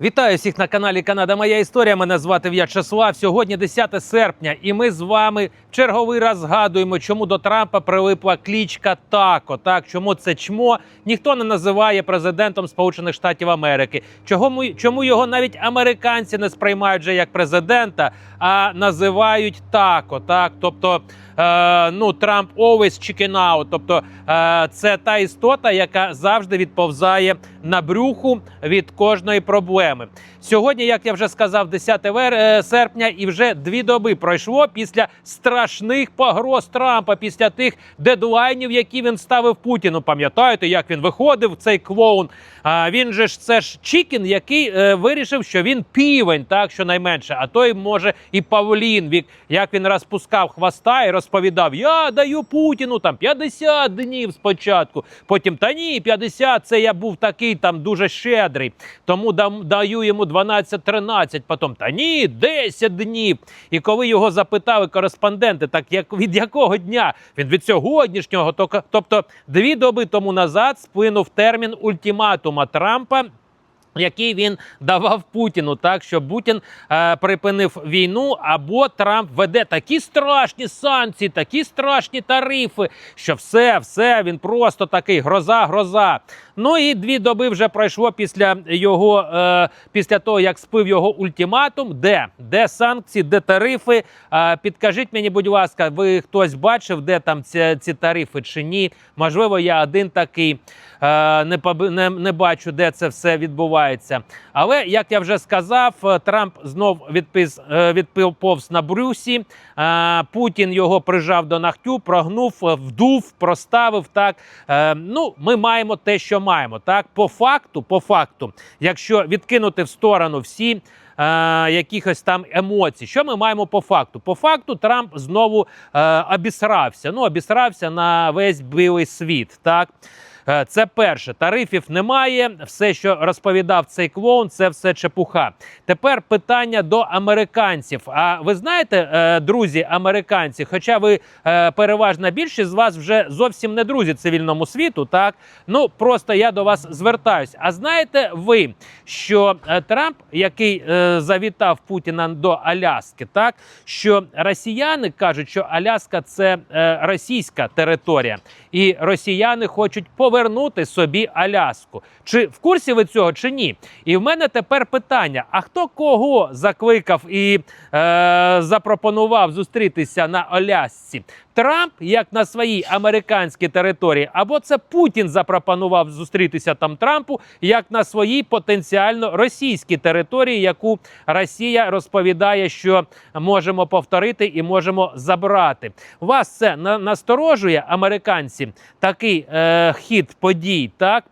Вітаю всіх на каналі Канада. Моя історія. Мене звати В'ячеслав. Сьогодні 10 серпня, і ми з вами в черговий раз згадуємо, чому до Трампа прилипла клічка Тако. Так, чому це чмо ніхто не називає президентом Сполучених Штатів Америки. Чого му- чому його навіть американці не сприймають вже як президента, а називають тако. Так, тобто, ну Трамп always chicken out. Тобто, е, це та істота, яка завжди відповзає на брюху від кожної проблеми. Сьогодні, як я вже сказав, 10 вер... е, серпня, і вже дві доби пройшло після страшних погроз Трампа, після тих дедлайнів, які він ставив Путіну. Пам'ятаєте, як він виходив цей клоун? А він же ж це ж Чікін, який е, вирішив, що він півень, так щонайменше, а той може і Павлін. Як він розпускав хвоста і розповідав: Я даю Путіну там 50 днів спочатку. Потім та ні, 50 це я був такий там дуже щедрий. Тому дам, даю йому 12-13, потім та ні, 10 днів. І коли його запитали кореспонденти, так як від якого дня? Він від сьогоднішнього, тобто дві доби тому назад сплинув термін ультиматума Трампа. Який він давав Путіну, так що Путін е, припинив війну, або Трамп веде такі страшні санкції, такі страшні тарифи, що все, все він просто такий гроза, гроза. Ну і дві доби вже пройшло після його, е, після того, як спив його ультиматум. Де? Де санкції, де тарифи? Е, підкажіть мені, будь ласка, ви хтось бачив, де там ці, ці тарифи чи ні? Можливо, я один такий е, не, не, не бачу, де це все відбувається. Але як я вже сказав, е, Трамп знов відпис, е, відповз на Брюсі. Е, Путін його прижав до нахтю, прогнув, вдув, проставив. Так ну, ми маємо те, що маємо. Так, по факту, по факту, якщо відкинути в сторону всі. Якихось там емоцій. Що ми маємо по факту? По факту Трамп знову е, обісрався. Ну, обісрався на весь білий світ. Так. Е, Це перше, тарифів немає. Все, що розповідав цей клоун, це все чепуха. Тепер питання до американців. А ви знаєте, е, друзі, американці, хоча ви е, переважна більшість з вас вже зовсім не друзі цивільному світу, так ну просто я до вас звертаюсь. А знаєте ви, що Трамп, який завітав Путіна до Аляски, так що росіяни кажуть, що Аляска це російська територія, і росіяни хочуть повернути собі Аляску. Чи в курсі ви цього, чи ні? І в мене тепер питання: а хто кого закликав і е, запропонував зустрітися на Алясці? Трамп, як на своїй американській території, або це Путін запропонував зустрітися там Трампу, як на своїй потенціально російській території, яку Росія розповідає, що можемо повторити і можемо забрати. Вас це на- насторожує, американці, такий е, хід подій, так?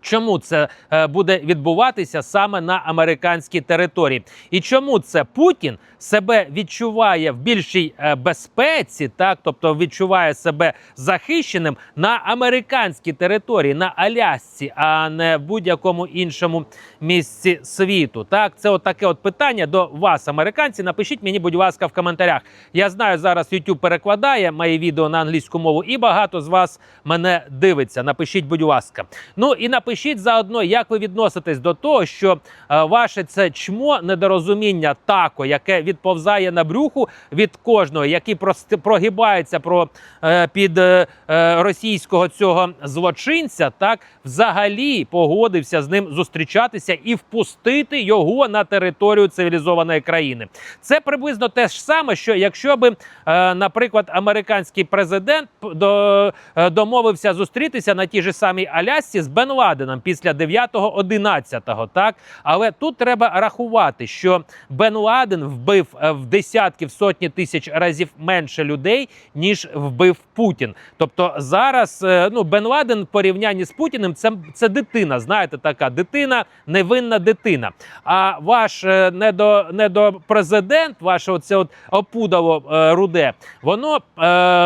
Чому це е, буде відбуватися саме на американській території? І чому це Путін себе відчуває в більшій е, безпеці, так тобто відчуває себе захищеним на американській території, на Алясці, а не в будь-якому іншому місці світу? Так, це от таке от питання до вас, американці. Напишіть мені, будь ласка, в коментарях. Я знаю, зараз YouTube перекладає мої відео на англійську мову, і багато з вас мене дивиться. Напишіть, будь ласка. Ну і напишіть заодно, як ви відноситесь до того, що е, ваше це чмо недорозуміння тако, яке відповзає на брюху від кожного, який прогибається про е, під е, російського цього злочинця, так взагалі погодився з ним зустрічатися і впустити його на територію цивілізованої країни. Це приблизно те ж саме, що якщо би, наприклад, американський президент домовився зустрітися на тій же самій Алясці з Бен Ладеном після 9-11, так але тут треба рахувати, що Бен Ладен вбив е, в десятки, в сотні тисяч разів менше людей, ніж вбив Путін. Тобто зараз е, ну Бен Ладен в порівнянні з Путіним це, це дитина. Знаєте, така дитина, невинна дитина. А ваш е, недо, недопрезидент, ваше оце от опудало е, руде, воно е,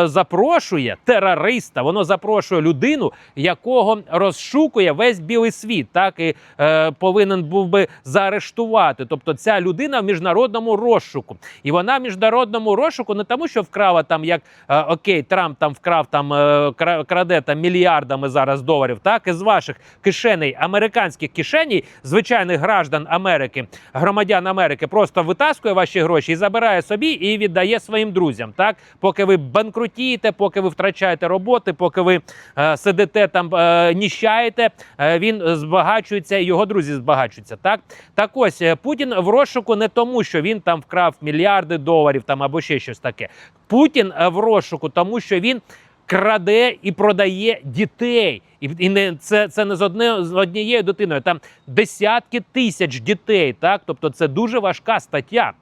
запрошує терориста, воно запрошує людину, якого розшукує весь білий світ, так і е, повинен був би заарештувати. Тобто, ця людина в міжнародному розшуку, і вона в міжнародному розшуку не тому, що вкрала там, як е, окей, Трамп там вкрав там е, краде там мільярдами зараз доларів, так із ваших кишеней, американських кишеней, звичайних граждан Америки, громадян Америки, просто витаскує ваші гроші і забирає собі і віддає своїм друзям. Так, поки ви банкрутієте, поки ви втрачаєте роботи, поки ви е, сидите там, е, ніщаєте, він збагачується, його друзі збагачуються. Так, так ось е, Путін в розшуку не тому, що він там вкрав мільярди доларів там або ще щось таке. Путін е, в розшуку, тому що він краде і продає дітей. І, і не це, це не з одне з однією дитиною. Там десятки тисяч дітей. Так, тобто це дуже важка стаття.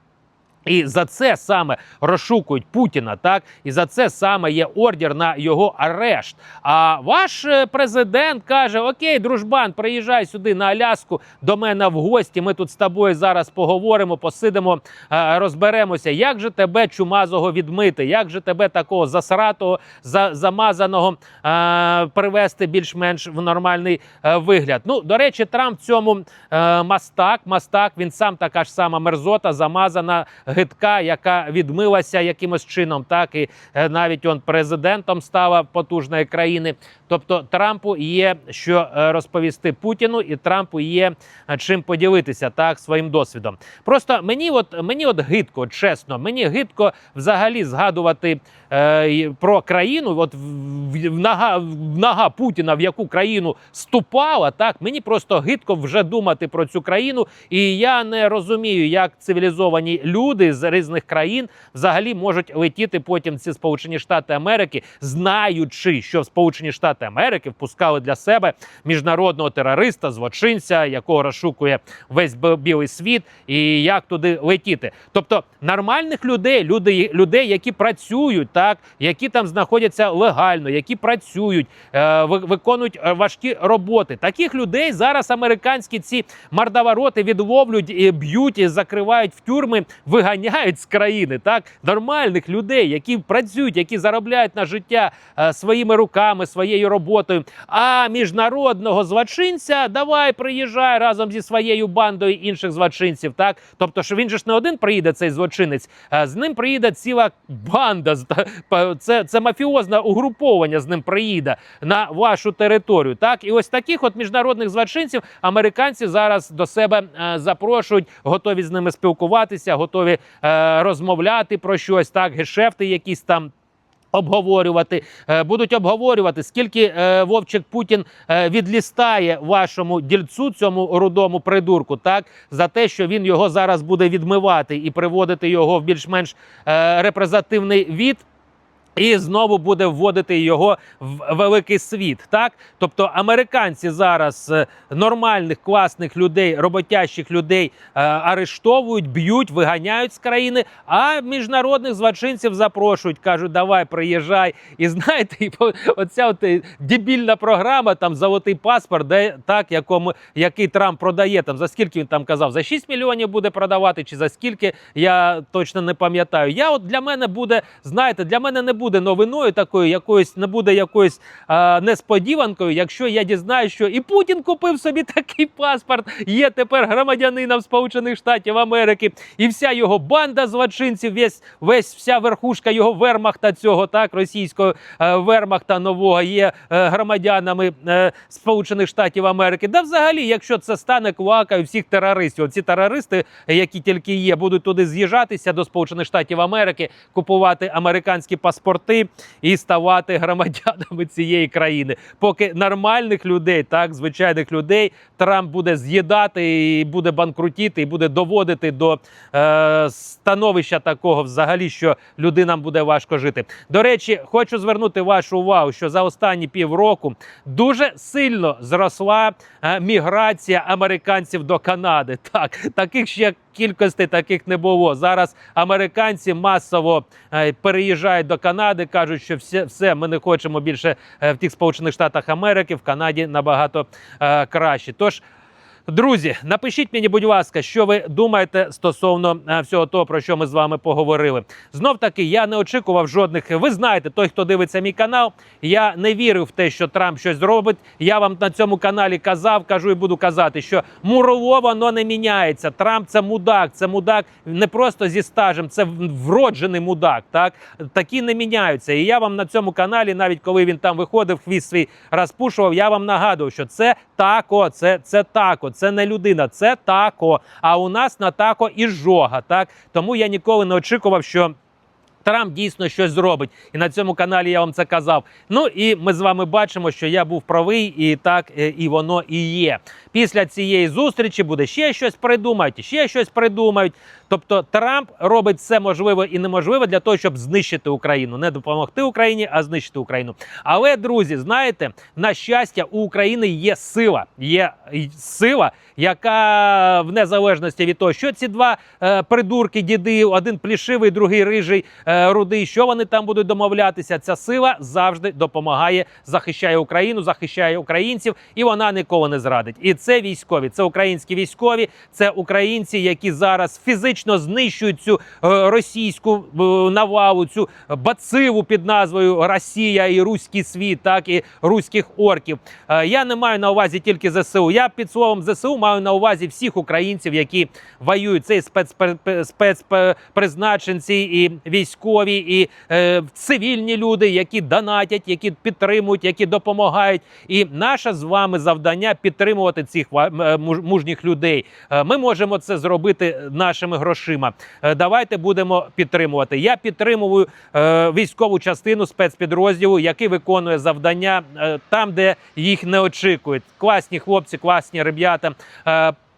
І за це саме розшукують Путіна, так і за це саме є ордер на його арешт. А ваш е, президент каже: Окей, дружбан, приїжджай сюди на Аляску до мене в гості. Ми тут з тобою зараз поговоримо, посидимо, е, розберемося, як же тебе чумазого відмити, як же тебе такого засратого, за, замазаного е, привести більш-менш в нормальний вигляд. Ну до речі, Трамп в цьому мастак, мастак. Він сам така ж сама мерзота, замазана гидка, яка відмилася якимось чином, так і е, навіть он президентом стала потужної країни. Тобто Трампу є що е, розповісти Путіну, і Трампу є е, чим поділитися так своїм досвідом. Просто мені, от мені от гидко, чесно, мені гидко взагалі згадувати е, про країну. От в, нога, в нога Путіна в яку країну ступала, так мені просто гидко вже думати про цю країну, і я не розумію, як цивілізовані люди з різних країн взагалі можуть летіти потім ці Сполучені Штати Америки, знаючи, що Сполучені Штати Америки впускали для себе міжнародного терориста, злочинця, якого розшукує весь білий світ, і як туди летіти. Тобто нормальних людей, людей, людей, які працюють, так які там знаходяться легально, які працюють, е, ви- виконують е, важкі роботи. Таких людей зараз американські ці мордовороти відловлюють, і б'ють і закривають в тюрми, виганяють з країни. Так нормальних людей, які працюють, які заробляють на життя е, своїми руками, своєю роботою. А міжнародного злочинця давай приїжджай разом зі своєю бандою інших злочинців. Так, тобто, що він же ж не один приїде цей злочинець, а з ним приїде ціла банда. Це, це мафіозне угруповання з ним приїде на вашу територію. Так, і ось таких от міжнародних злочинців американці зараз до себе е, запрошують, готові з ними спілкуватися, готові е, розмовляти про щось, так, гешефти якісь там. Обговорювати Е, будуть обговорювати, скільки е, Вовчик Путін е, відлістає вашому дільцю, цьому рудому придурку, так за те, що він його зараз буде відмивати і приводити його в більш-менш е, репрезентативний від. І знову буде вводити його в великий світ. Так, тобто американці зараз е, нормальних класних людей, роботящих людей е, арештовують, б'ють, виганяють з країни. А міжнародних злочинців запрошують, кажуть, давай приїжджай. І знаєте, і оця от е, дебільна програма, там золотий паспорт, де так, якому який Трамп продає. Там за скільки він там казав, за 6 мільйонів буде продавати, чи за скільки я точно не пам'ятаю. Я от для мене буде, знаєте, для мене не буде новиною такою, якоюсь не буде якоюсь а, несподіванкою, якщо я дізнаюсь, що і Путін купив собі такий паспорт, є тепер громадянином Сполучених Штатів Америки, і вся його банда злочинців, весь весь вся верхушка його вермахта цього так російського е, вермахта нового є е, громадянами е, Сполучених Штатів Америки. Да, взагалі, якщо це стане квакою всіх терористів, оці терористи, які тільки є, будуть туди з'їжджатися до Сполучених Штатів Америки, купувати американські паспорти і ставати громадянами цієї країни. Поки нормальних людей, так звичайних людей, Трамп буде з'їдати і буде банкрутіти, і буде доводити до е, становища такого, взагалі, що людинам буде важко жити. До речі, хочу звернути вашу увагу, що за останні півроку дуже сильно зросла е, міграція американців до Канади. Так, таких ще кількостей таких не було. Зараз американці масово е, переїжджають до Канади, кажуть, що все, все ми не хочемо більше е, в тих Сполучених Штатах Америки, в Канаді набагато е, краще. Тож Друзі, напишіть мені, будь ласка, що ви думаєте стосовно е, всього того, про що ми з вами поговорили. Знов таки, я не очікував жодних. Ви знаєте, той, хто дивиться мій канал, я не вірив в те, що Трамп щось зробить. Я вам на цьому каналі казав, кажу і буду казати, що мурово воно не міняється. Трамп це мудак, це мудак не просто зі стажем, це вроджений мудак. Так такі не міняються. І я вам на цьому каналі, навіть коли він там виходив, хвіст свій розпушував, я вам нагадував, що це тако, це, це тако, це не людина, це тако. А у нас на тако і жога. Так тому я ніколи не очікував, що. Трамп дійсно щось зробить, і на цьому каналі я вам це казав. Ну і ми з вами бачимо, що я був правий, і так е, і воно і є. Після цієї зустрічі буде ще щось придумають, ще щось придумають. Тобто Трамп робить все можливе і неможливе для того, щоб знищити Україну, не допомогти Україні, а знищити Україну. Але друзі, знаєте, на щастя, у України є сила. Є сила, яка в незалежності від того, що ці два е, придурки, діди, один плішивий, другий рижий, е, рудий, що вони там будуть домовлятися. Ця сила завжди допомагає, захищає Україну, захищає українців, і вона ніколи не зрадить. І це військові, це українські військові, це українці, які зараз фізично знищують цю е, російську е, навалу, цю бациву під назвою Росія і Руський світ, так і руських орків. Я не маю на увазі тільки ЗСУ. Я під словом ЗСУ маю на увазі всіх українців, які воюють. Це і спецпризначенці, і військові, і е, цивільні люди, які донатять, які підтримують, які допомагають. І наше з вами завдання підтримувати цих е, мужніх людей. Е, Ми можемо це зробити нашими грошима. Е, Давайте будемо підтримувати. Я підтримую військову частину спецпідрозділу, який виконує завдання там, де їх не очікують. Класні хлопці, класні ребята.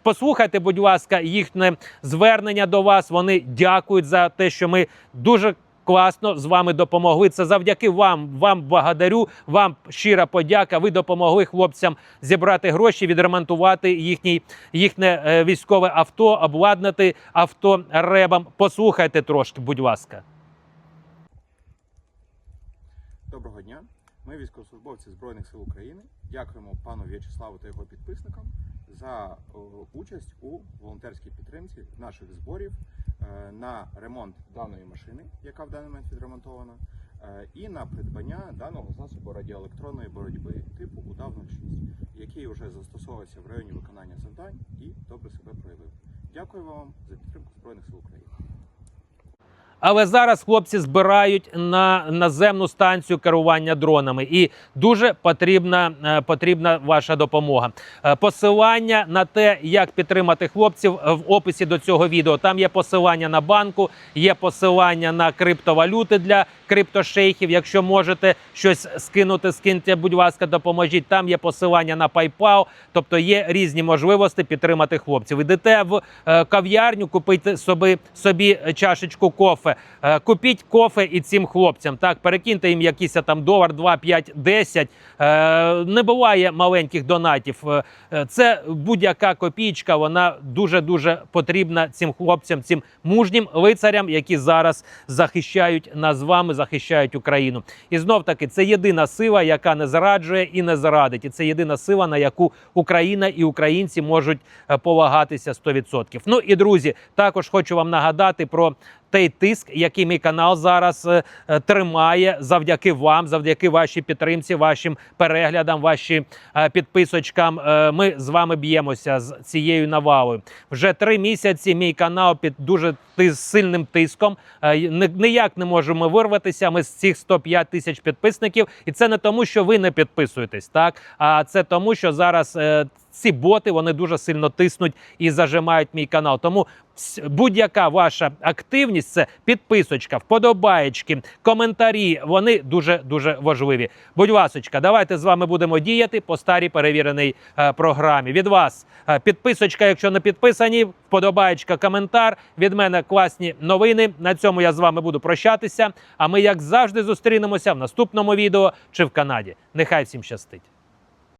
Послухайте, будь ласка, їхнє звернення до вас. Вони дякують за те, що ми дуже класно з вами допомогли. Це завдяки вам. Вам благодарю. Вам щира подяка. Ви допомогли хлопцям зібрати гроші, відремонтувати їхній їхнє е, військове авто, обладнати авто ребам. Послухайте трошки, будь ласка. Доброго дня. Ми військовослужбовці Збройних сил України. Дякуємо пану В'ячеславу та його підписникам за участь у волонтерській підтримці наших зборів е, на ремонт даної машини, яка в даний момент відремонтована, е, і на придбання даного засобу радіоелектронної боротьби типу УДАВ-06, який вже застосовується в районі виконання завдань і добре себе проявив. Дякую вам за підтримку Збройних сил України. Але зараз хлопці збирають на наземну станцію керування дронами, і дуже потрібна, е, потрібна ваша допомога. Е, Посилання на те, як підтримати хлопців в описі до цього відео. Там є посилання на банку, є посилання на криптовалюти для криптошейхів. Якщо можете щось скинути, скиньте, будь ласка, допоможіть. Там є посилання на PayPal, тобто є різні можливості підтримати хлопців. Ідете в е, кав'ярню, купите собі, собі чашечку кофе. Е, Купіть кофе і цим хлопцям. Так, перекиньте їм якийсь там долар, 2, 5, 10. Е, Не буває маленьких донатів. Е, Це будь-яка копійка. Вона дуже дуже потрібна цим хлопцям, цим мужнім лицарям, які зараз захищають нас з вами, захищають Україну. І знов таки це єдина сила, яка не зраджує і не зрадить. І це єдина сила, на яку Україна і українці можуть е, полагатися 100%. Ну і друзі, також хочу вам нагадати про. Той тиск, який мій канал зараз е, е, тримає завдяки вам, завдяки вашій підтримці, вашим переглядам, вашим е, підписочкам. Ми з вами б'ємося з цією навалою. Вже три місяці мій канал під дуже сильним тиском. Ніяк не можемо вирватися. Ми з цих 105 тисяч підписників, і це не тому, що ви не підписуєтесь, так а це тому, що зараз. Ці боти вони дуже сильно тиснуть і зажимають мій канал. Тому будь-яка ваша активність це підписочка, вподобаєчки, коментарі. Вони дуже дуже важливі. Будь ласочка, давайте з вами будемо діяти по старій перевіреній е, програмі. Від вас е, підписочка, якщо не підписані, вподобаєчка, коментар. Від мене класні новини. На цьому я з вами буду прощатися. А ми, як завжди, зустрінемося в наступному відео чи в Канаді. Нехай всім щастить.